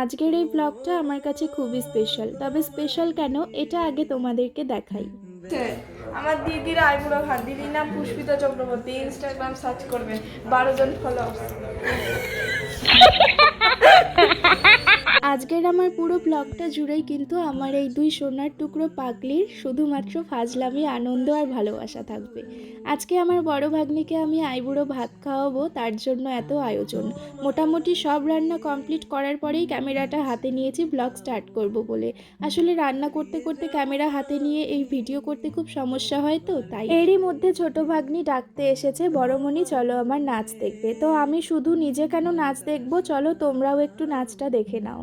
আজকের এই ব্লগটা আমার কাছে খুবই স্পেশাল তবে স্পেশাল কেন এটা আগে তোমাদেরকে দেখাই। আমার দিদির আইবুড়ো ভাত দিদির নাম পুষ্পিতা চক্রবর্তী ইনস্টাগ্রাম সার্চ করবে, বারো জন ফলোয়ার্স আমার পুরো ব্লগটা জুড়েই কিন্তু আমার এই দুই সোনার টুকরো পাগলির শুধুমাত্র ফাজলামি, আনন্দ আর ভালোবাসা থাকবে। আজকে আমার বড় ভাগ্নিকে আমি আইবুড়ো ভাত খাওয়াবো, তার জন্য এত আয়োজন। মোটামুটি সব রান্না কমপ্লিট করার পরেই ক্যামেরাটা হাতে নিয়েছি, ব্লগ স্টার্ট করব বলে। আসলে রান্না করতে করতে ক্যামেরা হাতে নিয়ে এই ভিডিও করতে খুব সমস্যা হয় তো, তাই এরই মধ্যে ছোট ভাগ্নি ডাকতে এসেছে বড়মণি চলো আমার নাচ দেখবে। তো আমি শুধু নিজে কেন নাচ দেখব, চলো তোমরাও একটু নাচটা দেখে নাও।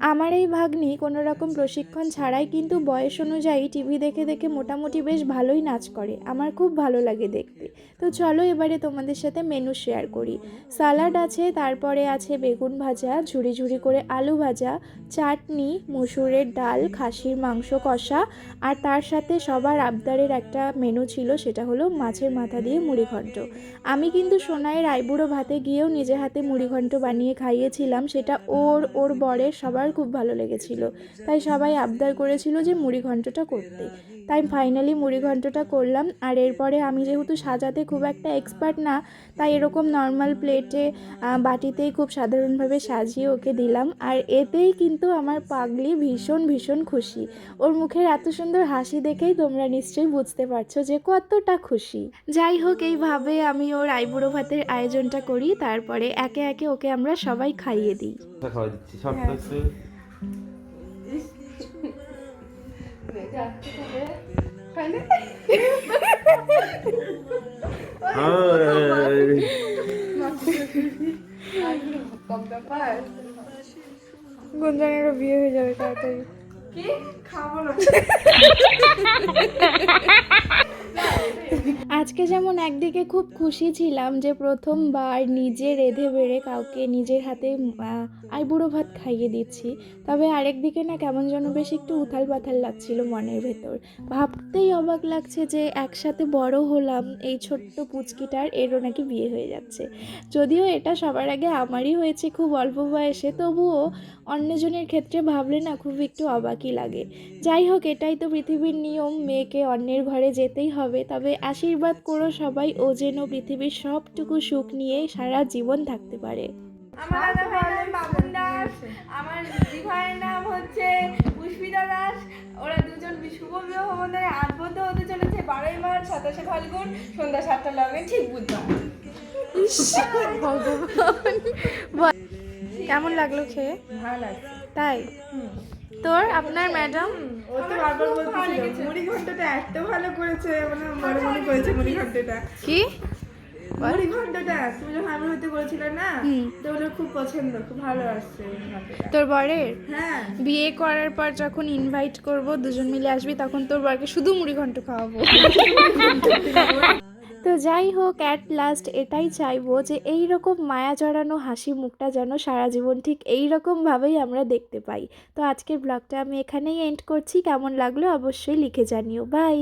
আমার এই ভাগ্নি কোনো রকম প্রশিক্ষণ ছাড়াই কিন্তু বয়স অনুযায়ী টিভি দেখে দেখে মোটামুটি বেশ ভালোই নাচ করে। আমার খুব ভালো লাগে দেখতে। তো চলো এবারে তোমাদের সাথে মেনু শেয়ার করি। সালাড আছে, তারপরে আছে বেগুন ভাজা, ঝুড়ি ঝুড়ি করে আলু ভাজা, চাটনি, মুসুরের ডাল, খাসির মাংস কষা, আর তার সাথে সবার আবদারের একটা মেনু ছিল, সেটা হলো মাছের মাথা দিয়ে মুড়িঘণ্ট আমি কিন্তু সোনাইয়ের আইবুড়ো ভাতে গিয়েও নিজে হাতে মুড়িঘণ্ট বানিয়ে খাইয়েছিলাম, সেটা ওর ওর বরের, সবার খুব ভালো লেগেছিল। তাই সবাই আবদার করেছিল যে মুড়িঘণ্টটা করতে। তাই ফাইনালি মুড়িঘণ্টটা করলাম। আর এরপরে আমি যেহেতু সাজাতে খুব একটা এক্সপার্ট না তাই এরকম নর্মাল প্লেটে বাটিতেই খুব সাধারণভাবে সাজিয়ে ওকে দিলাম। আর এতেই কিন্তু আমার পাগলি ভীষণ ভীষণ খুশি। ওর মুখের এত সুন্দর হাসি দেখেই তোমরা নিশ্চয়ই বুঝতে পারছ যে কতটা খুশি। যাই হোক এইভাবে আমি ওর আইবুড়ো ভাতের আয়োজনটা করি। তারপরে একে একে ওকে আমরা সবাই খাইয়ে দিই। গুঞ্জনেরও বিয়ে হয়ে যাবে তাড়াতাড়ি কি? খাব না। আজকে যেমন একদিকে খুব খুশি ছিলাম যে প্রথমবার নিজে রেধে বেড়ে কাউকে নিজের হাতে আইবুড়ো ভাত খাইয়ে দিচ্ছি, তবে আরেকদিকে না কেমন যেন বেশ একটু উথাল পাথাল লাগছিল মনের ভেতর। ভাবতেই অবাক লাগছে যে একসাথে বড় হলাম, এই ছোট্ট পুচকিটার এরও নাকি বিয়ে হয়ে যাচ্ছে। যদিও এটা সবার আগে আমারই হয়েছে খুব অল্প বয়সে, তবুও অন্যজনের ক্ষেত্রে ভাবলে না খুব একটু অবাকই লাগে। যাই হোক, এটাই তো পৃথিবীর নিয়ম, মেয়েকে অন্যের ঘরে যেতেই হবে, তবে আশীর্বাদ করো সবাই ও যেন পৃথিবীর সবটুকু সুখ নিয়ে সারা জীবন থাকতে পারে। আমার দাদা বাবন দাস আমার দিদি ভাইয়ের নাম হচ্ছে পুষ্পিতা দাস। ওরা দুজন শুভ বিবাহ বন্ধনে আবদ্ধ হতে চলেছে বারোই মার্চ সাতাশে ফাল্গুন সন্ধ্যা সাতটা লগে ঠিক বুঝলাম কেমন লাগল খেয়ে? ভালো লাগছে। তাই? তোর আপনার ম্যাডাম? ও তো বারবার বলতেছিল মুড়ি ঘন্টটা এত ভালো করেছে মানে মনে মনে করেছে মুড়ি ঘন্টটা কি? মুড়ি ঘন্টটা তুমি যখন আমি হতে করেছিলে না। তো ওদের খুব পছন্দ খুব ভালো আসছে তোর বরের? হ্যাঁ। বিয়ে করার পর যখন ইনভাইট করব দুজন মিলে আসবি তখন তোর বরকে শুধু মুড়ি ঘন্ট খাওয়াবো। তো যাই হোক অ্যাট লাস্ট এটাই চাইব যে এই রকম মায়া জড়ানো হাসি মুখটা যেন সারা জীবন ঠিক এই রকমভাবেই আমরা দেখতে পাই। তো আজকের ব্লগটা আমি এখানেই এন্ড করছি। কেমন লাগল অবশ্যই লিখে জানিও। বাই